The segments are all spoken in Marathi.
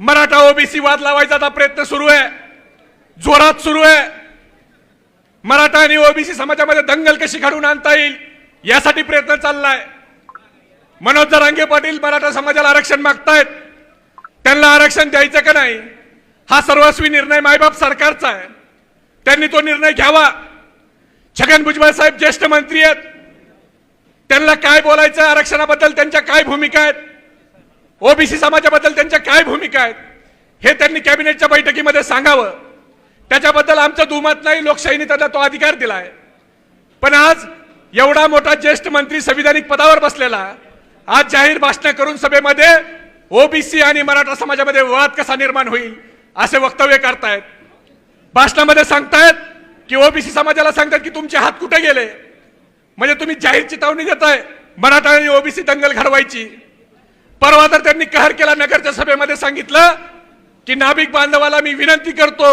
मराठा ओबीसी वाद लावायचा आता प्रयत्न सुरू आहे. जोरात सुरू आहे. मराठा आणि ओबीसी समाजामध्ये दंगल कशी घडवून आणता येईल यासाठी प्रयत्न चाललाय. मनोज जरांगे पाटील मराठा समाजाला आरक्षण मागतायत त्यांना आरक्षण द्यायचं का नाही हा सर्वस्वी निर्णय मायबाप सरकारचा आहे. त्यांनी तो निर्णय घ्यावा. छगन भुजबळ साहेब ज्येष्ठ मंत्री आहेत. त्यांना काय बोलायचं आहे आरक्षणाबद्दल त्यांच्या काय भूमिका आहेत ओबीसी समाजाबद्दल त्यांच्या काय भूमिका आहेत हे त्यांनी कॅबिनेटच्या बैठकीमध्ये सांगावं. त्याच्याबद्दल आमचं दुमत नाही लोकशाहीने त्यांना तो अधिकार दिला आहे पण आज एवढा मोठा ज्येष्ठ मंत्री संविधानिक पदावर बसलेला आज जाहीर भाषण करून सभेमध्ये ओबीसी आणि मराठा समाजामध्ये वाद कसा निर्माण होईल असे वक्तव्य करतायत. भाषणामध्ये सांगतायत की ओबीसी समाजाला सांगतात की तुमचे हात कुठे गेले? म्हणजे तुम्ही जाहीर चितावणी देताय मराठा आणि ओबीसी दंगल घडवायची. परवा तर त्यांनी कहर केला नगरच्या सभेमध्ये सांगितलं की नाभिक बांधवाला मी विनंती करतो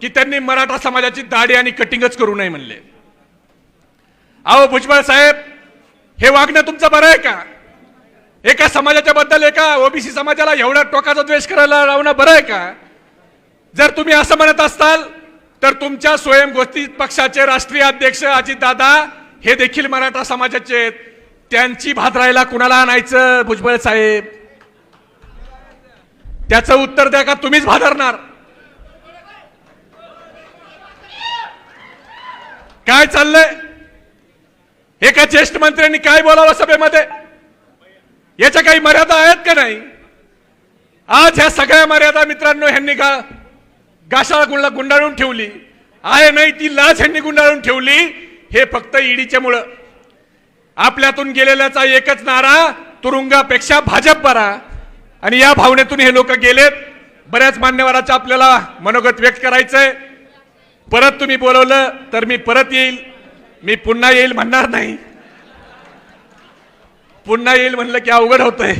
की त्यांनी मराठा समाजाची दाढी आणि कटिंगच करू नये म्हणले. अहो भुजबळ साहेब हे वागणं तुमचं बरं आहे का? एका समाजाच्या बद्दल एका ओबीसी समाजाला एवढा टोकाचा द्वेष करायला लावणं बरं आहे का? जर तुम्ही असं म्हणत असाल तर तुमच्या स्वयंघोषित पक्षाचे राष्ट्रीय अध्यक्ष अजितदादा हे देखील मराठा समाजाचे आहेत. त्यांची भादरायला कुणाला आणायचं भुजबळ साहेब? त्याचं उत्तर द्या का तुम्हीच भादरणार? काय चाललंय? एका ज्येष्ठ मंत्र्यांनी काय बोलावं सभेमध्ये? याच्या काही मर्यादा आहेत का नाही? आज ह्या सगळ्या मर्यादा मित्रांनो ह्यांनी गा गाशाळा गुंडा गुंडाळून ठेवली. आहे नाही ती लाच ह्यांनी गुंडाळून ठेवली. हे फक्त ईडीच्या मुळे. आपल्यातून गेलेल्याचा एकच नारा तुरुंगापेक्षा भाजप बरा आणि या भावनेतून हे लोक गेलेत. बऱ्याच मान्यवराचं आपल्याला मनोगत व्यक्त करायचंय. परत तुम्ही बोलवलं तर मी परत येईल. मी पुन्हा येईल म्हणणार नाही. पुन्हा येईल म्हणलं की अवघड होतंय.